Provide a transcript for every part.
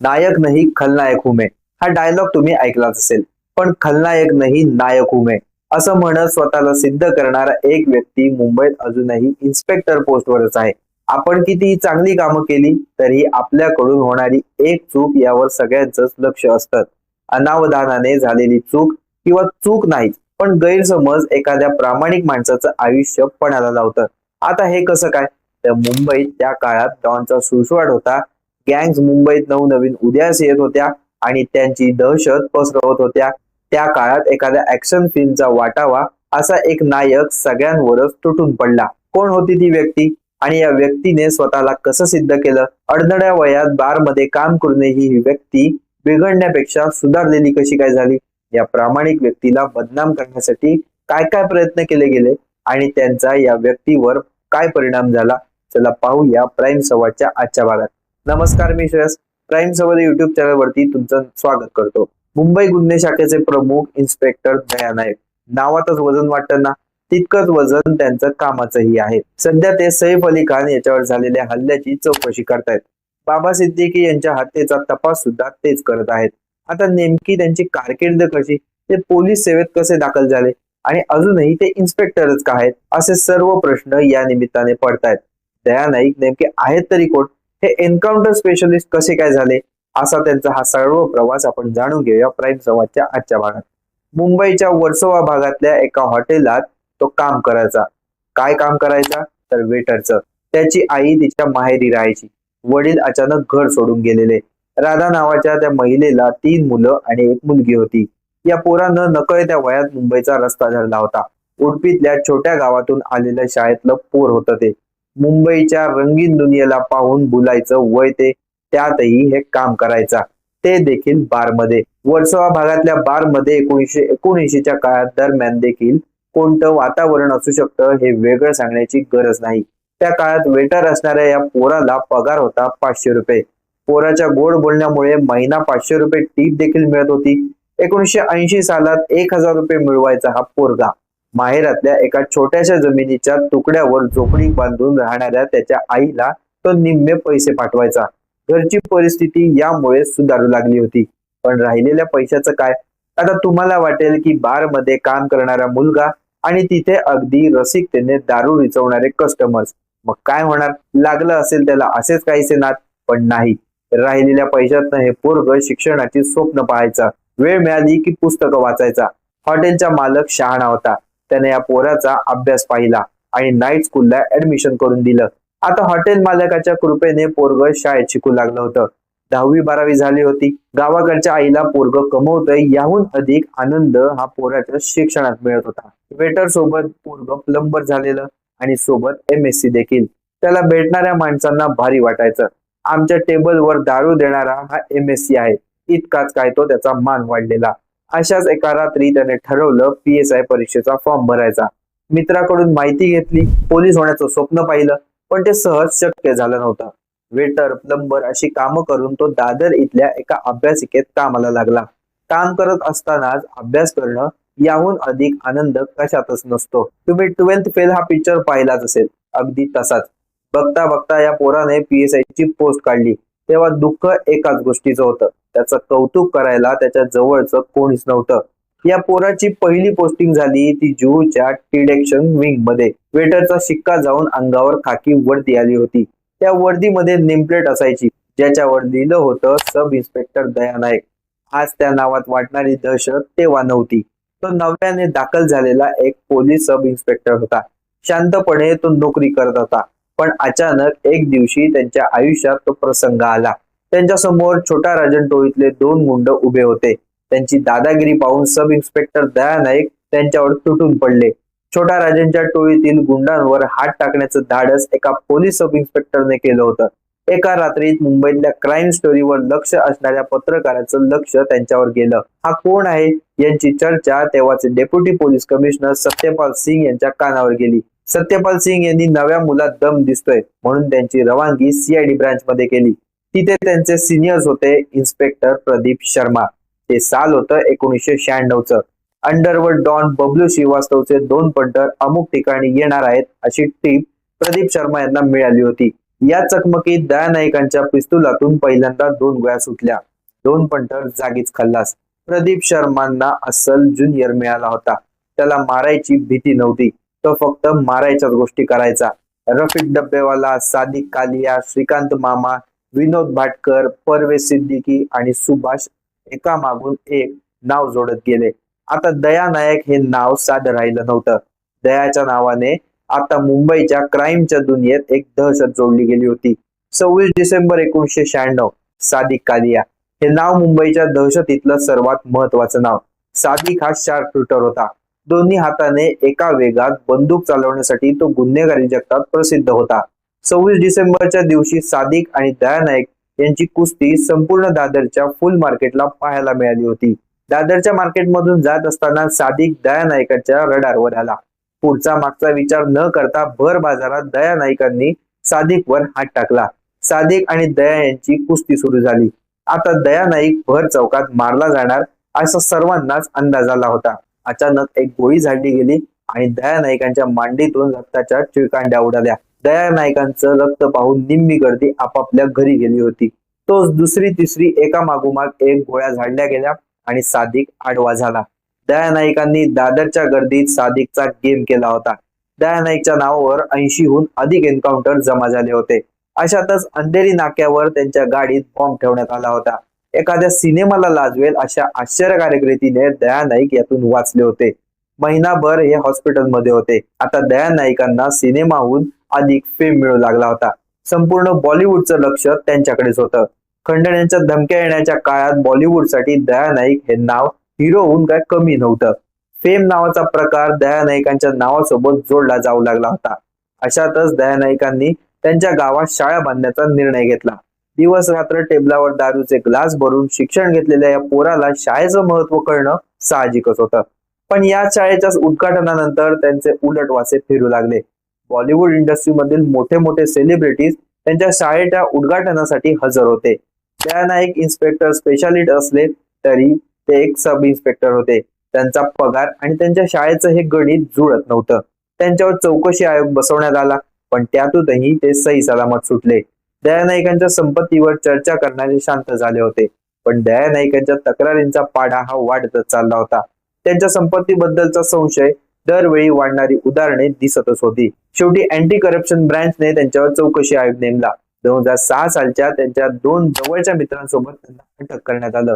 नायक नाही खलनायक हुमे. हा डायलॉग तुम्ही ऐकलाच असेल. पण खलनायक नाही नायक हुमे. असं म्हणत स्वतःला सिद्ध करणारा एक व्यक्ती मुंबईत अजूनही इन्स्पेक्टर पोस्टवरच आहे. आपण किती चांगली कामं केली तरी आपल्याकडून होणारी एक चूक यावर सगळ्यांचंच लक्ष असतं. अनावधानाने झालेली चूक किंवा चूक नाही पण गैरसमज एखाद्या प्रामाणिक माणसाचं आयुष्य पणाला लावतं. आता हे कसं काय? तर मुंबईत त्या काळात डॉनचा सुळसुळाट होता. गँग्स मुंबईत नवनवीन उदयास येत होत्या आणि त्यांची दहशत पसरवत होत्या. त्या काळात एखाद्या ऍक्शन फिल्मचा वाटावा असा एक नायक सगळ्यांवरच तुटून पडला. कोण होती ती व्यक्ती? आणि या व्यक्तीने स्वतःला कसं सिद्ध केलं? अडधड्या वयात बारमध्ये काम करूनही ही व्यक्ती बिघडण्यापेक्षा सुधारलेली कशी काय झाली? या प्रामाणिक व्यक्तीला बदनाम करण्यासाठी काय काय प्रयत्न केले गेले? आणि त्यांचा या व्यक्तीवर काय परिणाम झाला? चला पाहूया प्राईम सवाच्या आजच्या भागात. नमस्कार मी श्रेयस. प्राईम संवाद युट्यूब चॅनलवरती तुमचं स्वागत करतो. मुंबई गुन्हे शाखेचे प्रमुख इन्स्पेक्टर दया नाईक. नावातच वजन वाटतं ना? तितकंच वजन त्यांचं कामाचंही आहे. सध्या ते सैफ अली खान याच्यावर झालेल्या हल्ल्याची चौकशी करतायत. बाबा सिद्दीकी यांच्या हत्येचा तपास सुद्धा तेच करत आहेत. आता नेमकी त्यांची कारकीर्द कशी? ते पोलीस सेवेत कसे दाखल झाले? आणि अजूनही ते इन्स्पेक्टरच का आहेत? असे सर्व प्रश्न या निमित्ताने पडतायत. दया नाईक नेमके आहेत तरी कोण? हे एन्काउंटर स्पेशलिस्ट कसे काय झाले? असा त्यांचा हा सर्व प्रवास आपण जाणून घेऊया प्राईम संवादच्या आजच्या भागात. मुंबईच्या वर्सोवा भागातल्या एका हॉटेलात तो काम करायचा. काय काम करायचा? तर वेटरचं त्याची आई तिच्या माहेरी राहायची. वडील अचानक घर सोडून गेलेले. राधा नावाच्या त्या महिलेला तीन मुलं आणि एक मुलगी होती. या पोरानं नकळत्या वयात मुंबईचा रस्ता धरला होता. उडपीतल्या छोट्या गावातून आलेल्या शाळेतलं पोर होतं ते. मुंबईच्या रंगीन दुनियेला पाहून बोलायचं वय ते त्यातही हे काम करायचा. ते देखील बारमध्ये. वर्सोवा भागातल्या बारमध्ये एकोणीशे एकोणऐंशीच्या काळात दरम्यान देखील कोणतं वातावरण असू शकतं हे वेगळं सांगण्याची गरज नाही. त्या काळात वेटर असणाऱ्या या पोराला पगार होता पाचशे रुपये. पोराच्या गोड बोलण्यामुळे महिना पाचशे रुपये टीप देखील मिळत होती. एकोणीसशे ऐंशी सालात एक हजार रुपये मिळवायचा हा पोरगा. माहेरातल्या एका छोट्याशा जमिनीच्या तुकड्यावर झोपडी बांधून राहणाऱ्या त्याच्या आईला तो निम्मे पैसे पाठवायचा. घरची परिस्थिती यामुळे सुधारू लागली होती. पण राहिलेल्या पैशाचं काय? आता तुम्हाला वाटेल की बारमध्ये काम करणारा मुलगा आणि तिथे अगदी रसिकतेने दारू रिचवणारे कस्टमर्स मग काय होणार? लागलं असेल त्याला असेच काहीसे नात पण नाही. राहिलेल्या पैशातनं हे पोरग शिक्षणाची स्वप्न पाहायचा. वेळ मिळाली की पुस्तकं वाचायचा. हॉटेलचा मालक शहाणा होता. त्याने या पोराचा अभ्यास पाहिला आणि नाईट स्कूलला ऍडमिशन करून दिलं. आता हॉटेल मालकाच्या कृपेने पोरग शाळेत शिकू लागलं होतं. दहावी बारावी झाली होती. गावाकडच्या आईला पोरग कमवतोय याहून अधिक आनंद हा पोराच्या शिक्षणात मिळत होता. वेटर सोबत पोरग प्लंबर झालेलं आणि सोबत एम एस सी देखील. त्याला भेटणाऱ्या माणसांना भारी वाटायचं. आमच्या टेबलवर दारू देणारा हा एम एस सी आहे. इतकाच काय तो त्याचा मान वाढलेला. अशाच एका रात्री त्याने ठरवलं पी एस आय परीक्षेचा फॉर्म भरायचा. मित्राकडून माहिती घेतली पोलीस होण्याचं स्वप्न पाहिलं पण ते सहज शक्य झालं नव्हतं. वेटर प्लंबर अशी कामं करून तो दादर इथल्या एका अभ्यासिकेत कामाला लागला. काम करत असतानाच अभ्यास करणं याहून अधिक आनंद कशातच नसतो. तुम्ही ट्वेल्थ फेल हा पिक्चर पाहिलाच असेल. अगदी तसाच. बघता बघता या पोराने पीएसआय ची पोस्ट काढली. तेव्हा दुःख एकाच गोष्टीचं होतं. त्याचं कौतुक करायला त्याच्या जवळचं कोणीच नव्हतं. या पोराची पहिली पोस्टिंग झाली ती जुहूच्या टिडेक्शन विंगमध्ये. वेटरचा शिक्का जाऊन अंगावर खाकी वर्दी आली होती. त्या वर्दीमध्ये नेमप्लेट असायची ज्याच्यावर लिहिलं होतं सब इन्स्पेक्टर दया नाईक आज त्या नावात वाटणारी दहशत तेव्हा नव्हती. तो नव्याने दाखल झालेला एक पोलीस सब इन्स्पेक्टर होता. शांतपणे तो नोकरी करत होता. पण अचानक एक दिवशी त्यांच्या आयुष्यात तो प्रसंग आला. त्यांच्यासमोर छोटा राजन टोळीतले दोन मुंड उभे होते. त्यांची दादागिरी पाहून सब इन्स्पेक्टर दया नाईक त्यांच्यावर तुटून पडले. छोटा राजनच्या टोळीतील गुंडांवर हात टाकण्याचं धाडस एका पोलीस सब इन्स्पेक्टरने केलं होतं. एका रात्रीत मुंबईतल्या क्राईम स्टोरीवर लक्ष असणाऱ्या पत्रकाराचं लक्ष त्यांच्यावर गेलं. हा कोण आहे? यांची चर्चा तेव्हाचे deputy police commissioner Satyapal Singh यांच्या कानावर गेली. सत्यपाल सिंग यांनी नव्या मुलात दम दिसतोय म्हणून त्यांची रवानगी सीआयडी ब्रांच मध्ये केली. तिथे त्यांचे सिनियर्स होते इन्स्पेक्टर प्रदीप शर्मा. ते साल होतं एकोणीसशे शहाण्णवचं. अंडरवर्ल्ड डॉन बबलू श्रीवास्तवचे दोन पंटर अमुक ठिकाणी येणार आहेत अशी टीप प्रदीप शर्मा यांना मिळाली होती. या चकमकीत दयानायकांच्या पिस्तुलातून पहिल्यांदा दोन गोळ्या सुटल्या. दोन पंटर जागीच खल्लास. प्रदीप शर्मांना अस्सल ज्युनियर मिळाला होता. त्याला मारायची भीती नव्हती. तो फक्त मारायच्याच गोष्टी करायचा. रफिक डब्बेवाला सादिक कालिया श्रीकांत मामा विनोद भाटकर परवेज सिद्दीकी आणि सुभाष एका मागून एक नाव जोडत गेले. आता दया नायक हे नाव साधं राहिलं नव्हतं. दयाच्या नावाने आता मुंबईच्या क्राईमच्या दुनियेत एक दहशत जोडली गेली होती. सव्वीस डिसेंबर एकोणीशे शहाण्णव सादिक कालिया हे नाव मुंबईच्या दहशतीतलं सर्वात महत्वाचं नाव. सादिक हा शार्प शूटर होता. दोन्ही हाताने एका वेगात बंदूक चालवण्यासाठी तो गुन्हेगारी जगतात प्रसिद्ध होता. सव्वीस डिसेंबरच्या दिवशी सादिक आणि दया नाईक यांची कुस्ती संपूर्ण दादरच्या फुल मार्केटला पाहायला मिळाली होती. दादरच्या मार्केटमधून जात असताना सादिक दयानायकाच्या रडारवर आला. पुढचा मागचा विचार न करता भर बाजारात दया नाईकांनी सादिकवर हात टाकला. सादिक आणि दया यांची कुस्ती सुरू झाली. आता दया नाईक भर चौकात मारला जाणार असा सर्वांनाच अंदाज आला होता. अचानक एक गोळी झाडली गेली आणि दया नाईकांच्या मांडीतून रक्ताच्या चिळकांड्या उडाल्या. दया नायकांचं रक्त पाहून निम्मी गर्दी आपापल्या घरी गेली होती. तोच दुसरी तिसरी एका मागोमाग एक गोळ्या झाडल्या गेल्या आणि सादिक आडवा झाला. दया नाईकांनी दादरच्या गर्दीत सादिकचा गेम केला होता. दया नाईकच्या नावावर ऐंशीहून अधिक एन्काउंटर जमा झाले होते. अशातच अंधेरी नाक्यावर त्यांच्या गाडीत बॉम्ब ठेवण्यात आला होता. एखाद्या सिनेमाला लाजवेल अशा आश्चर्यकारक रीतीने दया नाईक यातून वाचले होते. महिनाभर हे हॉस्पिटलमध्ये होते. आता दया नाईकांना सिनेमाहून अधिक फेम मिळू लागला होता. संपूर्ण बॉलिवूडचं लक्ष त्यांच्याकडेच होतं. खंडण्यांच्या धमक्या येण्याच्या काळात बॉलिवूडसाठी दया नाईक हे नाव हिरो होऊन काय कमी नव्हतं. फेम नावाचा प्रकार दया नाईकांच्या नावासोबत जोडला जाऊ लागला होता. अशातच दया नाईकांनी त्यांच्या गावात शाळा बांधण्याचा निर्णय घेतला. दिवस रात्र टेबलावर दारूचे ग्लास भरून शिक्षण घेतलेल्या या पोराला शाळेचं महत्त्व कळणं साहजिकच होतं. पण या शाळेच्या उद्घाटनानंतर त्यांचे उलट वासे फिरू लागले. बॉलिवूड इंडस्ट्रीमधील मोठे मोठे सेलिब्रिटीज त्यांच्या शाळेच्या उद्घाटनासाठी हजर होते. त्यांना एक इन्स्पेक्टर स्पेशालिस्ट असले तरी ते एक सब इन्स्पेक्टर होते. त्यांचा पगार आणि त्यांच्या शाळेचं हे गणित जुळत नव्हतं. त्यांच्यावर चौकशी आयोग बसवण्यात आला पण त्यातूनही ते सही सलामत सुटले. दया नाईकांच्या संपत्तीवर चर्चा करणारे शांत झाले होते पण दया नाईकांच्या तक्रारींचा पाडा हा वाढतच चालला होता. त्यांच्या संपत्तीबद्दलचा संशय दरवेळी वाढणारी उदाहरणे दिसतच होती. शेवटी अँटी करप्शन ब्रँचने त्यांच्यावर चौकशी आयोग नेमला. दोन हजार सहा सालच्या त्यांच्या दोन जवळच्या मित्रांसोबत त्यांना अटक करण्यात आलं.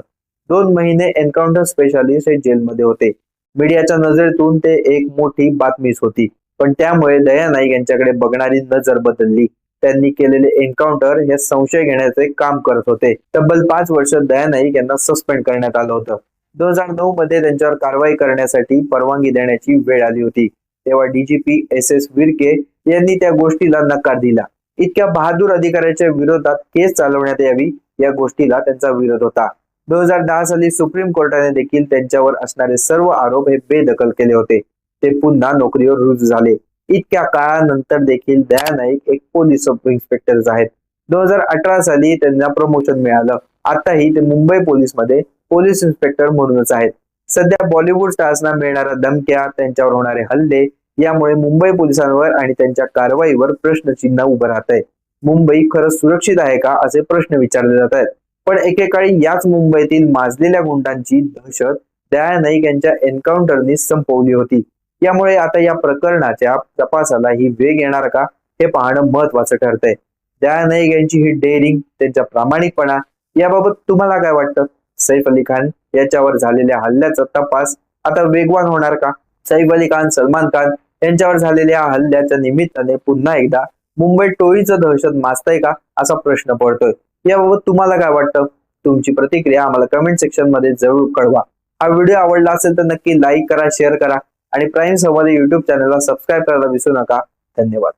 दोन महिने एन्काउंटर स्पेशालिस्ट हे जेलमध्ये होते. मीडियाच्या नजरेतून ते एक मोठी बातमीच होती. पण त्यामुळे दया नाईक यांच्याकडे बघणारी नजर बदलली. त्यांनी केलेले एन्काउंटर हे संशय घेण्याचे काम करत होते. तब्बल पाच वर्ष दया नाईक यांना सस्पेंड करण्यात आलं होतं. दोन हजार नऊ मध्ये त्यांच्यावर कारवाई करण्यासाठी परवानगी देण्याची वेळ आली होती. तेव्हा डीजीपी एस एस विरके यांनी त्या गोष्टीला नकार दिला. इतक्या बहादूर अधिकाऱ्याच्या विरोधात केस चालवण्यात यावी या गोष्टीला त्यांचा विरोध होता. दोन हजार दहा साली सुप्रीम कोर्टाने देखील त्यांच्यावर असणारे सर्व आरोप हे बेदखल केले होते. ते पुन्हा नोकरीवर रुजू झाले. इतक्या काळानंतर देखील दया नाईक एक पोलीस सब इन्स्पेक्टर आहेत. दोन हजार अठरा साली त्यांना प्रमोशन मिळालं. आताही ते मुंबई पोलीसमध्ये पोलीस इन्स्पेक्टर म्हणूनच आहेत. सध्या बॉलिवूड स्टार्सना मिळणाऱ्या धमक्या त्यांच्यावर होणारे हल्ले यामुळे मुंबई पोलिसांवर आणि त्यांच्या कारवाईवर प्रश्नचिन्ह उभं राहत आहे मुंबई खरंच सुरक्षित आहे का असे प्रश्न विचारले जात आहेत. पण एकेकाळी याच मुंबईतील माजलेल्या गुंडांची दहशत दया नाईक यांच्या एन्काउंटरनी संपवली होती. यामुळे आता या प्रकरणाच्या तपासाला ही वेग येणार का हे पाहणं महत्वाचं ठरतंय. दया नाईक यांची ही डेअरिंग त्यांचा प्रामाणिकपणा याबाबत तुम्हाला काय वाटतं? सैफ अली खान याच्यावर झालेल्या हल्ल्याचा तपास आता वेगवान होणार का? सैफ अली खान सलमान खान यांच्यावर झालेल्या हल्ल्याच्या निमित्ताने पुन्हा एकदा मुंबई टोळीचं दहशत माजतंय का असा प्रश्न पडतोय. याबाबत तुम्हाला काय वाटतं? तुमची प्रतिक्रिया आम्हाला कमेंट सेक्शनमध्ये जरूर कळवा. हा व्हिडिओ आवडला असेल तर नक्की लाईक करा शेअर करा आणि प्राईम संवाद युट्यूब चॅनलला सबस्क्राईब करायला विसरू नका. धन्यवाद.